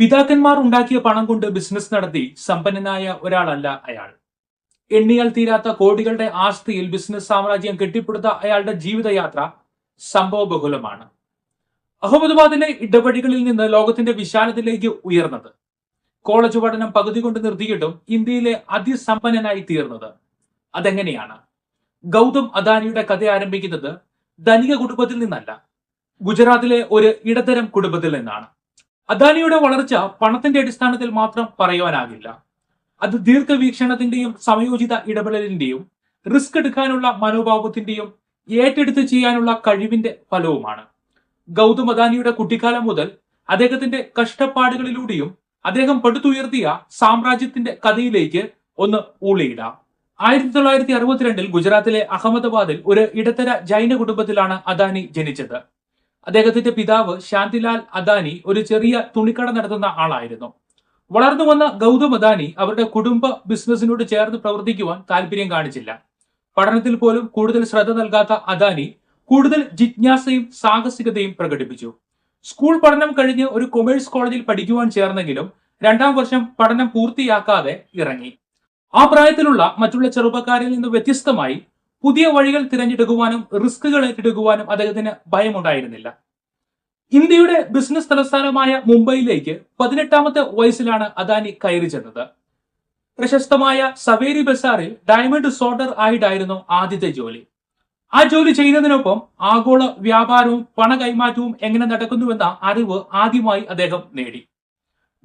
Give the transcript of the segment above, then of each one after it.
പിതാക്കന്മാർ ഉണ്ടാക്കിയ പണം കൊണ്ട് ബിസിനസ് നടത്തി സമ്പന്നനായ ഒരാളല്ല അയാൾ. എണ്ണിയാൽ തീരാത്ത കോടികളുടെ ആസ്തിയിൽ ബിസിനസ് സാമ്രാജ്യം കെട്ടിപ്പടുത്ത അയാളുടെ ജീവിതയാത്ര സംഭവബഹുലമാണ് അഹമ്മദാബാദിലെ ഇടവഴികളിൽ നിന്ന് ലോകത്തിന്റെ വിശാലത്തിലേക്ക് ഉയർന്നത്. കോളേജ് പഠനം പകുതി കൊണ്ട് നിർത്തിയിട്ടും ഇന്ത്യയിലെ അതിസമ്പന്നനായി തീർന്നത്. അതെങ്ങനെയാണ്? ഗൗതം അദാനിയുടെ കഥ ആരംഭിക്കുന്നത് ധനിക കുടുംബത്തിൽ നിന്നല്ല. ഗുജറാത്തിലെ ഒരു ഇടത്തരം കുടുംബത്തിൽ നിന്നാണ്. അദാനിയുടെ വളർച്ച പണത്തിന്റെ അടിസ്ഥാനത്തിൽ മാത്രം പറയുവാനാകില്ല. അത് ദീർഘവീക്ഷണത്തിന്റെയും സമയോചിത ഇടപെടലിന്റെയും റിസ്ക് എടുക്കാനുള്ള മനോഭാവത്തിന്റെയും ഏറ്റെടുത്ത് ചെയ്യാനുള്ള കഴിവിന്റെ ഫലവുമാണ്. ഗൗതം അദാനിയുടെ കുട്ടിക്കാലം മുതൽ അദ്ദേഹത്തിന്റെ കഷ്ടപ്പാടുകളിലൂടെയും അദ്ദേഹം പടുത്തുയർത്തിയ സാമ്രാജ്യത്തിന്റെ കഥയിലേക്ക് ഒന്ന് ഊളിയിടാം. ആയിരത്തി തൊള്ളായിരത്തി അറുപത്തിരണ്ടിൽ ഗുജറാത്തിലെ അഹമ്മദാബാദിൽ ഒരു ഇടത്തര ജൈന കുടുംബത്തിലാണ് അദാനി ജനിച്ചത്. അദ്ദേഹത്തിന്റെ പിതാവ് ശാന്തിലാൽ അദാനി ഒരു ചെറിയ തുണിക്കട നടത്തുന്ന ആളായിരുന്നു. വളർന്നു വന്ന ഗൗതം അദാനി അവരുടെ കുടുംബ ബിസിനസിനോട് ചേർന്ന് പ്രവർത്തിക്കുവാൻ താല്പര്യം കാണിച്ചില്ല. പഠനത്തിൽ പോലും കൂടുതൽ ശ്രദ്ധ നൽകാത്ത അദാനി കൂടുതൽ ജിജ്ഞാസയും സാഹസികതയും പ്രകടിപ്പിച്ചു. സ്കൂൾ പഠനം കഴിഞ്ഞ് ഒരു കൊമേഴ്സ് കോളേജിൽ പഠിക്കുവാൻ ചേർന്നെങ്കിലും രണ്ടാം വർഷം പഠനം പൂർത്തിയാക്കാതെ ഇറങ്ങി. ആ പ്രായത്തിലുള്ള മറ്റുള്ള ചെറുപ്പക്കാരിൽ നിന്ന് വ്യത്യസ്തമായി പുതിയ വഴികൾ തിരഞ്ഞെടുക്കുവാനും റിസ്കുകൾ ഏറ്റെടുക്കുവാനും അദ്ദേഹത്തിന് ഭയമുണ്ടായിരുന്നില്ല. ഇന്ത്യയുടെ ബിസിനസ് തലസ്ഥാനമായ മുംബൈയിലേക്ക് പതിനെട്ടാമത്തെ വയസ്സിലാണ് അദാനി കയറി ചെന്നത്. പ്രശസ്തമായ സവേരി ബസാറിൽ ഡയമണ്ട് സോർഡർ ആയിട്ടായിരുന്നു ആദ്യത്തെ ജോലി. ആ ജോലി ചെയ്യുന്നതിനൊപ്പം ആഗോള വ്യാപാരവും പണ കൈമാറ്റവും എങ്ങനെ നടക്കുന്നുവെന്ന അറിവ് ആദ്യമായി അദ്ദേഹം നേടി.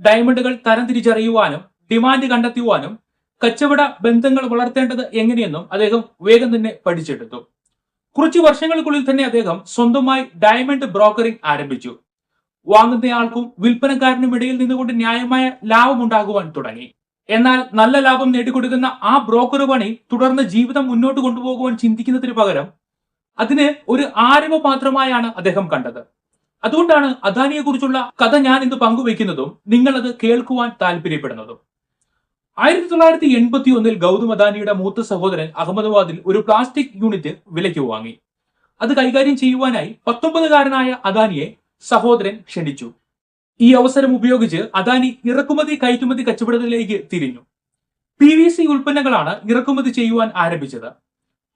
ഡയമണ്ടുകൾ തരംതിരിച്ചറിയുവാനും ഡിമാൻഡ് കണ്ടെത്തുവാനും കച്ചവട ബന്ധങ്ങൾ വളർത്തേണ്ടത് എങ്ങനെയെന്നും അദ്ദേഹം വേഗം തന്നെ പഠിച്ചെടുത്തു. കുറച്ചു വർഷങ്ങൾക്കുള്ളിൽ തന്നെ അദ്ദേഹം സ്വന്തമായി ഡയമണ്ട് ബ്രോക്കറിംഗ് ആരംഭിച്ചു. വാങ്ങുന്നയാൾക്കും വിൽപ്പനക്കാരനും ഇടയിൽ നിന്നുകൊണ്ട് ന്യായമായ ലാഭം ഉണ്ടാകുവാൻ തുടങ്ങി. എന്നാൽ നല്ല ലാഭം നേടിക്കൊടുക്കുന്ന ആ ബ്രോക്കർ പണി തുടർന്ന് ജീവിതം മുന്നോട്ട് കൊണ്ടുപോകുവാൻ ചിന്തിക്കുന്നതിന് പകരം അതിന് ഒരു ആരവപാത്രമായാണ് അദ്ദേഹം കണ്ടത്. അതുകൊണ്ടാണ് അദാനിയെ കുറിച്ചുള്ള കഥ ഞാൻ ഇന്ന് പങ്കുവെക്കുന്നതും നിങ്ങൾ അത് കേൾക്കുവാൻ താല്പര്യപ്പെടുന്നതും. ആയിരത്തി തൊള്ളായിരത്തി എൺപത്തി ഒന്നിൽ ഗൗതം അദാനിയുടെ മൂത്ത സഹോദരൻ അഹമ്മദാബാദിൽ ഒരു പ്ലാസ്റ്റിക് യൂണിറ്റ് വിലയ്ക്ക് വാങ്ങി. അത് കൈകാര്യം ചെയ്യുവാനായി പത്തൊമ്പതുകാരനായ അദാനിയെ സഹോദരൻ ക്ഷണിച്ചു. ഈ അവസരം ഉപയോഗിച്ച് അദാനി ഇറക്കുമതി കയറ്റുമതി കച്ചവടത്തിലേക്ക് തിരിഞ്ഞു. പി വി സി ഉൽപ്പന്നങ്ങളാണ് ഇറക്കുമതി ചെയ്യുവാൻ ആരംഭിച്ചത്.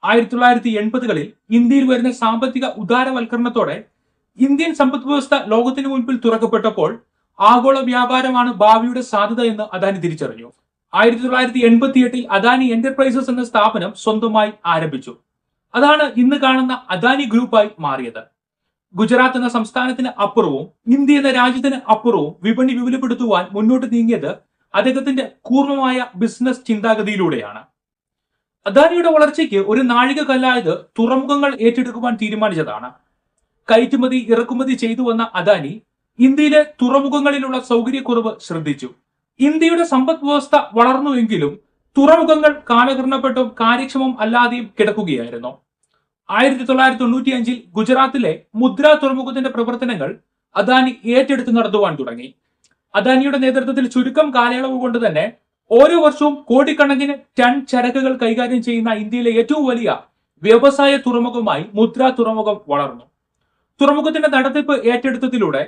ആയിരത്തി തൊള്ളായിരത്തി എൺപതുകളിൽ ഇന്ത്യയിൽ വരുന്ന സാമ്പത്തിക ഉദാരവൽക്കരണത്തോടെ ഇന്ത്യൻ സമ്പദ് വ്യവസ്ഥ ലോകത്തിന് മുൻപിൽ തുറക്കപ്പെട്ടപ്പോൾ ആഗോള വ്യാപാരമാണ് ഭാവിയുടെ സാധ്യത എന്ന് അദാനി തിരിച്ചറിഞ്ഞു. ആയിരത്തി തൊള്ളായിരത്തി എൺപത്തി എട്ടിൽ അദാനി എന്റർപ്രൈസസ് എന്ന സ്ഥാപനം സ്വന്തമായി ആരംഭിച്ചു. അതാണ് ഇന്ന് കാണുന്ന അദാനി ഗ്രൂപ്പായി മാറിയത്. ഗുജറാത്ത് എന്ന സംസ്ഥാനത്തിന് അപ്പുറവും ഇന്ത്യ എന്ന രാജ്യത്തിന് അപ്പുറവും വിപണി വിപുലപ്പെടുത്തുവാൻ മുന്നോട്ട് നീങ്ങിയത് അദ്ദേഹത്തിന്റെ കൂർമ്മമായ ബിസിനസ് ചിന്താഗതിയിലൂടെയാണ്. അദാനിയുടെ വളർച്ചയ്ക്ക് ഒരു നാഴിക കല്ലായത് തുറമുഖങ്ങൾ ഏറ്റെടുക്കുവാൻ തീരുമാനിച്ചതാണ്. കയറ്റുമതി ഇറക്കുമതി ചെയ്തു വന്ന അദാനി ഇന്ത്യയിലെ തുറമുഖങ്ങളിലുള്ള സൗകര്യക്കുറവ് ശ്രദ്ധിച്ചു. ഇന്ത്യയുടെ സമ്പദ് വ്യവസ്ഥ വളർന്നുവെങ്കിലും തുറമുഖങ്ങൾ കാലഹരണപ്പെട്ടും കാര്യക്ഷമം അല്ലാതെയും കിടക്കുകയായിരുന്നു. ആയിരത്തി തൊള്ളായിരത്തി തൊണ്ണൂറ്റി അഞ്ചിൽ ഗുജറാത്തിലെ മുദ്ര തുറമുഖത്തിന്റെ പ്രവർത്തനങ്ങൾ അദാനി ഏറ്റെടുത്ത് നടത്തുവാൻ തുടങ്ങി. അദാനിയുടെ നേതൃത്വത്തിൽ ചുരുക്കം കാലയളവ് കൊണ്ട് തന്നെ ഓരോ വർഷവും കോടിക്കണക്കിന് ടൺ ചരക്കുകൾ കൈകാര്യം ചെയ്യുന്ന ഇന്ത്യയിലെ ഏറ്റവും വലിയ വ്യവസായ തുറമുഖമായി മുദ്ര തുറമുഖം വളർന്നു. തുറമുഖത്തിന്റെ നടത്തിപ്പ് ഏറ്റെടുത്തതിലൂടെ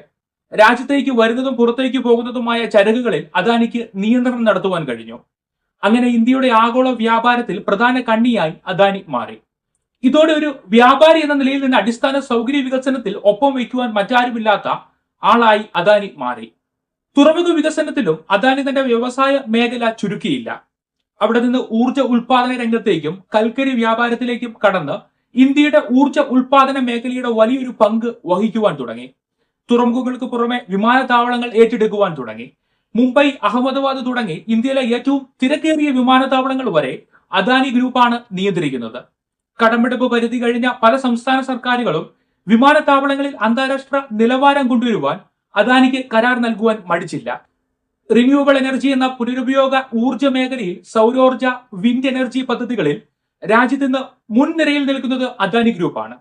രാജ്യത്തേക്ക് വരുന്നതും പുറത്തേക്ക് പോകുന്നതുമായ ചരക്കുകളിൽ അദാനിക്ക് നിയന്ത്രണം നടത്തുവാൻ കഴിഞ്ഞു. അങ്ങനെ ഇന്ത്യയുടെ ആഗോള വ്യാപാരത്തിൽ പ്രധാന കണ്ണിയായി അദാനി മാറി. ഇതോടെ ഒരു വ്യാപാരി എന്ന നിലയിൽ നിന്ന് അടിസ്ഥാന സൗകര്യ വികസനത്തിൽ ഒപ്പം വയ്ക്കുവാൻ മറ്റാരുമില്ലാത്ത ആളായി അദാനി മാറി. തുറമുഖ വികസനത്തിലും അദാനി തന്റെ വ്യവസായ മേഖല ചുരുക്കിയില്ല. അവിടെ നിന്ന് ഊർജ ഉൽപാദന രംഗത്തേക്കും കൽക്കരി വ്യാപാരത്തിലേക്കും കടന്ന് ഇന്ത്യയുടെ ഊർജ ഉൽപാദന മേഖലയുടെ വലിയൊരു പങ്ക് വഹിക്കുവാൻ തുടങ്ങി. തുറമുഖങ്ങൾക്ക് പുറമെ വിമാനത്താവളങ്ങൾ ഏറ്റെടുക്കുവാൻ തുടങ്ങി. മുംബൈ അഹമ്മദാബാദ് തുടങ്ങി ഇന്ത്യയിലെ ഏറ്റവും തിരക്കേറിയ വിമാനത്താവളങ്ങൾ വരെ അദാനി ഗ്രൂപ്പാണ് നിയന്ത്രിക്കുന്നത്. കടമെടുപ്പ് പരിധി കഴിഞ്ഞ പല സംസ്ഥാന സർക്കാരുകളും വിമാനത്താവളങ്ങളിൽ അന്താരാഷ്ട്ര നിലവാരം കൊണ്ടുവരുവാൻ അദാനിക്ക് കരാർ നൽകുവാൻ മടിച്ചില്ല. റിന്യൂവബിൾ എനർജി എന്ന പുനരുപയോഗ ഊർജ മേഖലയിൽ സൗരോർജ വിൻഡ് എനർജി പദ്ധതികളിൽ രാജ്യത്ത് നിന്ന് മുൻനിരയിൽ നിൽക്കുന്നത് അദാനി ഗ്രൂപ്പാണ്.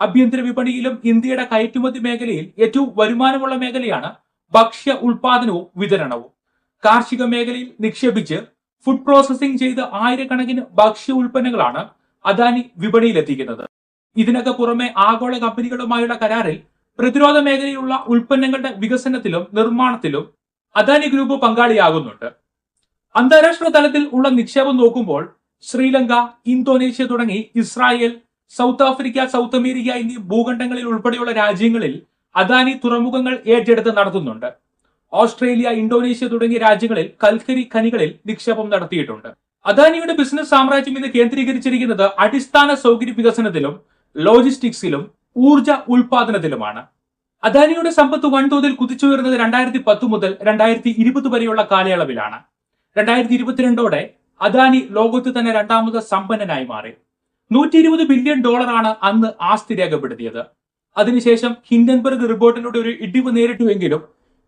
ആഭ്യന്തര വിപണിയിലും ഇന്ത്യയുടെ കയറ്റുമതി മേഖലയിൽ ഏറ്റവും വരുമാനമുള്ള മേഖലയാണ് ഭക്ഷ്യ ഉൽപാദനവും വിതരണവും. കാർഷിക മേഖലയിൽ നിക്ഷേപിച്ച് ഫുഡ് പ്രോസസ്സിംഗ് ചെയ്ത് ആയിരക്കണക്കിന് ഭക്ഷ്യ ഉൽപ്പന്നങ്ങളാണ് അദാനി വിപണിയിലെത്തിക്കുന്നത്. ഇതിനൊക്കെ പുറമെ ആഗോള കമ്പനികളുമായുള്ള കരാറിൽ പ്രതിരോധ മേഖലയിലുള്ള ഉൽപ്പന്നങ്ങളുടെ വികസനത്തിലും നിർമ്മാണത്തിലും അദാനി ഗ്രൂപ്പ് പങ്കാളിയാകുന്നുണ്ട്. അന്താരാഷ്ട്ര തലത്തിൽ ഉള്ള നിക്ഷേപം നോക്കുമ്പോൾ ശ്രീലങ്ക ഇന്തോനേഷ്യ തുടങ്ങി Israel South Africa South America എന്നീ ഭൂഖണ്ഡങ്ങളിൽ ഉൾപ്പെടെയുള്ള രാജ്യങ്ങളിൽ അദാനി തുറമുഖങ്ങൾ ഏറ്റെടുത്ത് നടത്തുന്നുണ്ട്. ഓസ്ട്രേലിയ ഇന്തോനേഷ്യ തുടങ്ങിയ രാജ്യങ്ങളിൽ കൽക്കരി ഖനികളിൽ നിക്ഷേപം നടത്തിയിട്ടുണ്ട്. അദാനിയുടെ ബിസിനസ് സാമ്രാജ്യം ഇന്ന് കേന്ദ്രീകരിച്ചിരിക്കുന്നത് അടിസ്ഥാന സൗകര്യ വികസനത്തിലും ലോജിസ്റ്റിക്സിലും ഊർജ ഉൽപാദനത്തിലുമാണ് അദാനിയുടെ സമ്പത്ത് വൻതോതിൽ കുതിച്ചുയർന്നത് രണ്ടായിരത്തി പത്ത് മുതൽ രണ്ടായിരത്തി ഇരുപത് വരെയുള്ള കാലയളവിലാണ്. രണ്ടായിരത്തി ഇരുപത്തിരണ്ടോടെ അദാനി ലോകത്ത് തന്നെ രണ്ടാമത് സമ്പന്നനായി മാറി. നൂറ്റി ഇരുപത് ബില്യൺ ഡോളറാണ് അന്ന് ആസ്തി രേഖപ്പെടുത്തിയത്. അതിനുശേഷം ഹിൻഡൻബർഗ് റിപ്പോർട്ടിലൂടെ ഒരു ഇടിവ് നേരിട്ടുവെങ്കിലും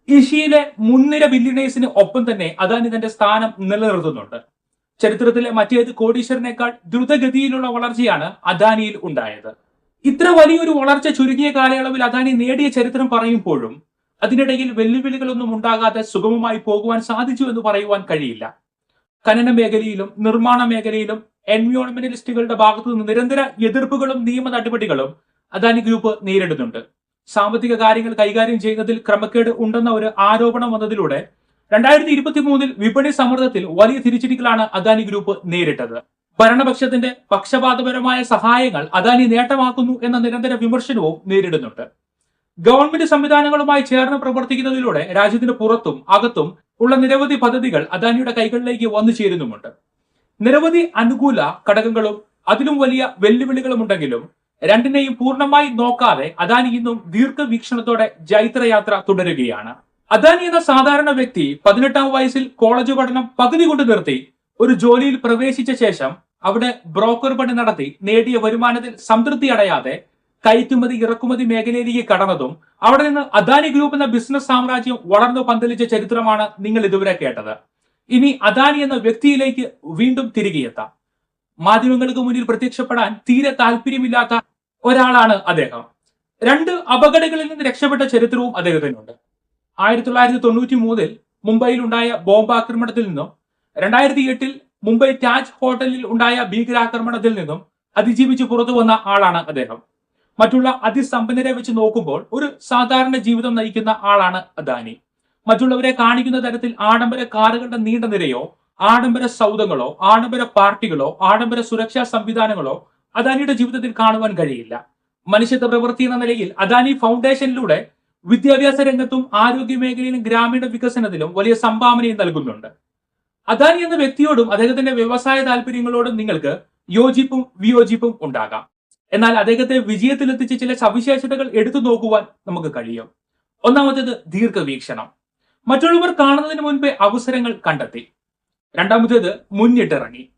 ഇഷിയിലെ മുൻനിര ബില്യണേഴ്സിന് ഒപ്പം തന്നെ അദാനി തന്റെ സ്ഥാനം നിലനിർത്തുന്നുണ്ട്. ചരിത്രത്തിലെ മറ്റേത് കോടീശ്വരനേക്കാൾ ദ്രുതഗതിയിലുള്ള വളർച്ചയാണ് അദാനിയിൽ ഉണ്ടായത്. ഇത്ര വലിയൊരു വളർച്ച ചുരുങ്ങിയ കാലയളവിൽ അദാനി നേടിയ ചരിത്രം പറയുമ്പോഴും അതിനിടയിൽ വെല്ലുവിളികളൊന്നും ഉണ്ടാകാതെ സുഗമമായി പോകുവാൻ സാധിച്ചു എന്ന് പറയുവാൻ കഴിയില്ല. ഖനന മേഖലയിലും നിർമ്മാണ മേഖലയിലും എൻവയോൺമെന്റലിസ്റ്റുകളുടെ ഭാഗത്തു നിന്ന് നിരന്തര എതിർപ്പുകളും നിയമ നടപടികളും അദാനി ഗ്രൂപ്പ് നേരിടുന്നുണ്ട്. സാമ്പത്തിക കാര്യങ്ങൾ കൈകാര്യം ചെയ്യുന്നതിൽ ക്രമക്കേട് ഉണ്ടെന്ന ഒരു ആരോപണം വന്നതിലൂടെ രണ്ടായിരത്തി ഇരുപത്തി മൂന്നിൽ വിപണി സമ്മർദ്ദത്തിൽ വലിയ തിരിച്ചടികളാണ് അദാനി ഗ്രൂപ്പ് നേരിട്ടത്. ഭരണപക്ഷത്തിന്റെ പക്ഷപാതപരമായ സഹായങ്ങൾ അദാനി നേട്ടമാക്കുന്നു എന്ന നിരന്തര വിമർശനവും നേരിടുന്നുണ്ട്. ഗവൺമെന്റ് സംവിധാനങ്ങളുമായി ചേർന്ന് പ്രവർത്തിക്കുന്നതിലൂടെ രാജ്യത്തിന് പുറത്തും അകത്തും ഉള്ള നിരവധി പദ്ധതികൾ അദാനിയുടെ കൈകളിലേക്ക് വന്നു ചേരുന്നുമുണ്ട്. നിരവധി അനുകൂല ഘടകങ്ങളും അതിലും വലിയ വെല്ലുവിളികളും ഉണ്ടെങ്കിലും രണ്ടിനെയും പൂർണമായി നോക്കാതെ അദാനി ഇന്നും ദീർഘവീക്ഷണത്തോടെ ജൈത്രയാത്ര തുടരുകയാണ്. അദാനി എന്ന സാധാരണ വ്യക്തി പതിനെട്ടാം വയസ്സിൽ കോളേജ് പഠനം പകുതി കൊണ്ട് നിർത്തി ഒരു ജോലിയിൽ പ്രവേശിച്ച ശേഷം അവിടെ ബ്രോക്കർ പണി നടത്തി നേടിയ വരുമാനത്തിൽ സംതൃപ്തി അടയാതെ കയറ്റുമതി ഇറക്കുമതി മേഖലയിലേക്ക് കടന്നതും അവിടെ നിന്ന് അദാനി ഗ്രൂപ്പ് എന്ന ബിസിനസ് സാമ്രാജ്യം വളർന്നു പന്തലിച്ച ചരിത്രമാണ് നിങ്ങൾ ഇതുവരെ കേട്ടത്. ഇനി അദാനി എന്ന വ്യക്തിയിലേക്ക് വീണ്ടും തിരികെ എത്താം. മാധ്യമങ്ങൾക്ക് മുന്നിൽ പ്രത്യക്ഷപ്പെടാൻ തീരെ താല്പര്യമില്ലാത്ത ഒരാളാണ് അദ്ദേഹം. രണ്ട് അപകടങ്ങളിൽ നിന്ന് രക്ഷപ്പെട്ട ചരിത്രവും അദ്ദേഹത്തിനുണ്ട്. ആയിരത്തി തൊള്ളായിരത്തി തൊണ്ണൂറ്റി മൂന്നിൽ മുംബൈയിൽ ഉണ്ടായ ബോംബാക്രമണത്തിൽ നിന്നും രണ്ടായിരത്തി എട്ടിൽ മുംബൈ താജ് ഹോട്ടലിൽ ഉണ്ടായ ഭീകരാക്രമണത്തിൽ നിന്നും അതിജീവിച്ച് പുറത്തു വന്ന ആളാണ് അദ്ദേഹം. മറ്റുള്ള അതിസമ്പന്നരെ വെച്ച് നോക്കുമ്പോൾ ഒരു സാധാരണ ജീവിതം നയിക്കുന്ന ആളാണ് അദാനി. മറ്റുള്ളവരെ കാണിക്കുന്ന തരത്തിൽ ആഡംബര കാറുകളുടെ നീണ്ട നിരയോ ആഡംബര സൗദങ്ങളോ ആഡംബര പാർട്ടികളോ ആഡംബര സുരക്ഷാ സംവിധാനങ്ങളോ അദാനിയുടെ ജീവിതത്തിൽ കാണുവാൻ കഴിയില്ല. മനുഷ്യത്വ പ്രവൃത്തി എന്ന നിലയിൽ അദാനി ഫൗണ്ടേഷനിലൂടെ വിദ്യാഭ്യാസ രംഗത്തും ആരോഗ്യ മേഖലയിലും ഗ്രാമീണ വികസനത്തിലും വലിയ സംഭാവനയും നൽകുന്നുണ്ട്. അദാനി എന്ന വ്യക്തിയോടും അദ്ദേഹത്തിന്റെ വ്യവസായ താല്പര്യങ്ങളോടും നിങ്ങൾക്ക് യോജിപ്പും വിയോജിപ്പും ഉണ്ടാകാം. എന്നാൽ അദ്ദേഹത്തെ വിജയത്തിലെത്തിച്ച ചില സവിശേഷതകൾ എടുത്തു നോക്കുവാൻ നമുക്ക് കഴിയും. ഒന്നാമത്തേത് ദീർഘവീക്ഷണം. മറ്റുള്ളവർ കാണുന്നതിന് മുൻപേ അവസരങ്ങൾ കണ്ടെത്തി. രണ്ടാമത്തേത് മുന്നിട്ടിറങ്ങി.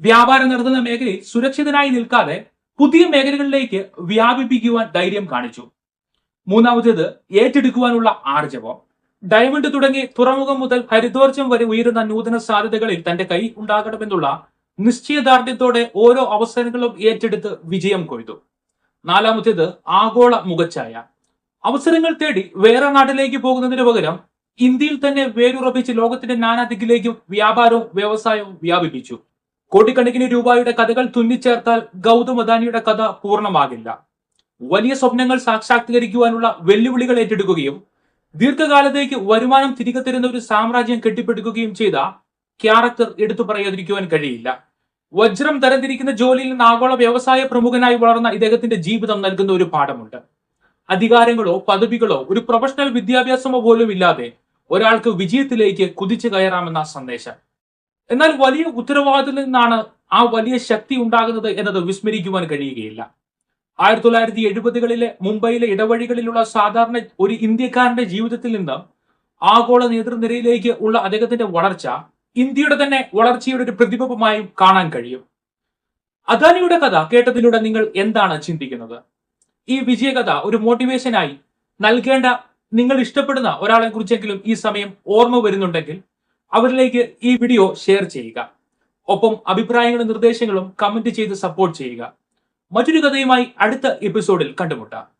വ്യാപാരം നടത്തുന്ന മേഖലയിൽ സുരക്ഷിതനായി നിൽക്കാതെ പുതിയ മേഖലകളിലേക്ക് വ്യാപിപ്പിക്കുവാൻ ധൈര്യം കാണിച്ചു. മൂന്നാമത്തേത് ഏറ്റെടുക്കുവാനുള്ള ആർജവം. ഡയമണ്ട് തുടങ്ങി തുറമുഖം മുതൽ ഹരിതോർജം വരെ ഉയരുന്ന നൂതന സാധ്യതകളിൽ തന്റെ കൈ ഉണ്ടാകണമെന്നുള്ള നിശ്ചയദാർഢ്യത്തോടെ ഓരോ അവസരങ്ങളും ഏറ്റെടുത്ത് വിജയം കൊയ്തു. നാലാമത്തേത് ആഗോള മുഖച്ഛായ. അവസരങ്ങൾ തേടി വേറെ നാട്ടിലേക്ക് പോകുന്നതിന് പകരം ഇന്ത്യയിൽ തന്നെ വേരുറപ്പിച്ച് ലോകത്തിന്റെ നാനാദിക്കിലേക്കും വ്യാപാരവും വ്യവസായവും വ്യാപിപ്പിച്ചു. കോടിക്കണക്കിന് രൂപയുടെ കഥകൾ തുന്നിച്ചേർത്താൽ ഗൗതം അദാനിയുടെ കഥ പൂർണമാകില്ല. വലിയ സ്വപ്നങ്ങൾ സാക്ഷാത്കരിക്കുവാനുള്ള വെല്ലുവിളികൾ ഏറ്റെടുക്കുകയും ദീർഘകാലത്തേക്ക് വരുമാനം തിരികെ തരുന്ന ഒരു സാമ്രാജ്യം കെട്ടിപ്പടുക്കുകയും ചെയ്ത ക്യാരക്ടർ എടുത്തു പറയാതിരിക്കുവാൻ കഴിയില്ല. വജ്രം തരംതിരിക്കുന്ന ജോലിയിൽ നിന്ന് ആഗോള വ്യവസായ പ്രമുഖനായി വളർന്ന ഇദ്ദേഹത്തിന്റെ ജീവിതം നൽകുന്ന ഒരു പാഠമുണ്ട്. അധികാരങ്ങളോ പദവികളോ ഒരു പ്രൊഫഷണൽ വിദ്യാഭ്യാസമോ പോലും ഇല്ലാതെ ഒരാൾക്ക് വിജയത്തിലേക്ക് കുതിച്ചു കയറാമെന്ന സന്ദേശം. എന്നാൽ വലിയ ഉത്തരവാദിത്തത്തിൽ നിന്നാണ് ആ വലിയ ശക്തി ഉണ്ടാകുന്നത് എന്നത് വിസ്മരിക്കുവാൻ കഴിയുകയില്ല. ആയിരത്തി തൊള്ളായിരത്തി എഴുപതുകളിലെ മുംബൈയിലെ ഇടവഴികളിലുള്ള സാധാരണ ഒരു ഇന്ത്യക്കാരന്റെ ജീവിതത്തിൽ നിന്ന് ആഗോള നേതൃനിരയിലേക്ക് ഉള്ള അദ്ദേഹത്തിന്റെ വളർച്ച ഇന്ത്യയുടെ തന്നെ വളർച്ചയുടെ ഒരു പ്രതിബിംബമായും കാണാൻ കഴിയും. അദാനിയുടെ കഥ കേട്ടതിലൂടെ നിങ്ങൾ എന്താണ് ചിന്തിക്കുന്നത്? ഈ വിജയകഥ ഒരു മോട്ടിവേഷനായി നൽകേണ്ട നിങ്ങൾ ഇഷ്ടപ്പെടുന്ന ഒരാളെ കുറിച്ചെങ്കിലും ഈ സമയം ഓർമ്മ വരുന്നുണ്ടെങ്കിൽ അവരിലേക്ക് ഈ വീഡിയോ ഷെയർ ചെയ്യുക. ഒപ്പം അഭിപ്രായങ്ങളും നിർദ്ദേശങ്ങളും കമന്റ് ചെയ്ത് സപ്പോർട്ട് ചെയ്യുക. മറ്റൊരു കഥയുമായി അടുത്ത എപ്പിസോഡിൽ കണ്ടുമുട്ടാം.